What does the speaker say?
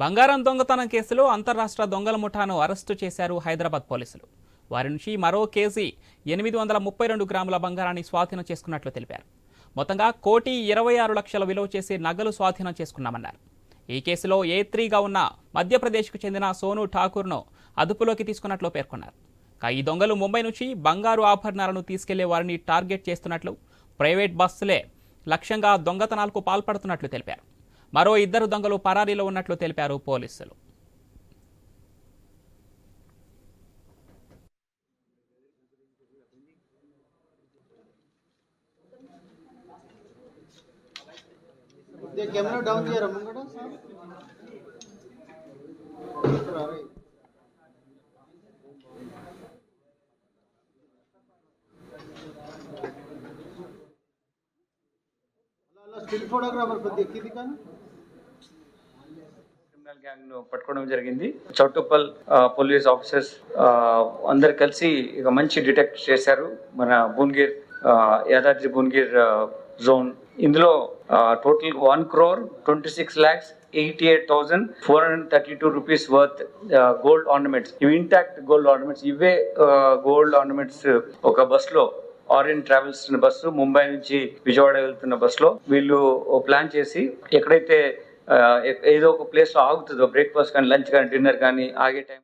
బంగారం దొంగతనం కేసులో అంతర్రాష్ట్ర దొంగల ముఠాను అరెస్టు చేశారు హైదరాబాద్ పోలీసులు. వారి నుంచి మరో కేజీ ఎనిమిది వందల ముప్పై రెండు గ్రాముల బంగారాన్ని స్వాధీనం చేసుకున్నట్లు తెలిపారు. మొత్తంగా కోటి ఇరవై ఆరు లక్షల విలువ చేసి నగలు స్వాధీనం చేసుకున్నామన్నారు. ఈ కేసులో ఏ త్రీగా ఉన్న మధ్యప్రదేశ్కు చెందిన సోను ఠాకూర్ను అదుపులోకి తీసుకున్నట్లు పేర్కొన్నారు. ఈ దొంగలు ముంబై నుంచి బంగారు ఆభరణాలను తీసుకెళ్ళే వారిని టార్గెట్ చేస్తున్నట్లు ప్రైవేట్ బస్సులే లక్ష్యంగా దొంగతనాలకు పాల్పడుతున్నట్లు తెలిపారు. మరో ఇద్దరు దొంగలు పరారీలో ఉన్నట్లు తెలిపారు పోలీసులు. స్టిల్ ఫోటోగ్రాఫర్ కొద్దిగా ఎక్కింది కానీ క్రిమినల్ గ్యాంగ్ను పట్టుకోవడం జరిగింది. చౌటుప్పల్ పోలీస్ ఆఫీసర్స్ అందరు కలిసి ఇక మంచి డిటెక్ట్ చేశారు. మన భువనగిర్ యాదాద్రి భువనగిర్ జోన్. ఇందులో total one crore twenty six lakhs eighty eight thousand four hundred thirty two rupees worth gold ornaments. ఇవి ఇంటాక్ట్ గోల్డ్ ఆర్నమెంట్స్. ఇవే గోల్డ్ ఆర్నమెంట్స్ ఒక బస్లో ట్రావెల్స్ బస్సు ముంబై నుంచి విజయవాడ వెళ్తున్న బస్సులో వీళ్ళు ప్లాన్ చేసి ఎక్కడైతే ఏదో ఒక ప్లేస్ ఆగుతుందో. బ్రేక్ఫాస్ట్ కానీ లంచ్ కానీ డిన్నర్ కానీ ఆగే టైం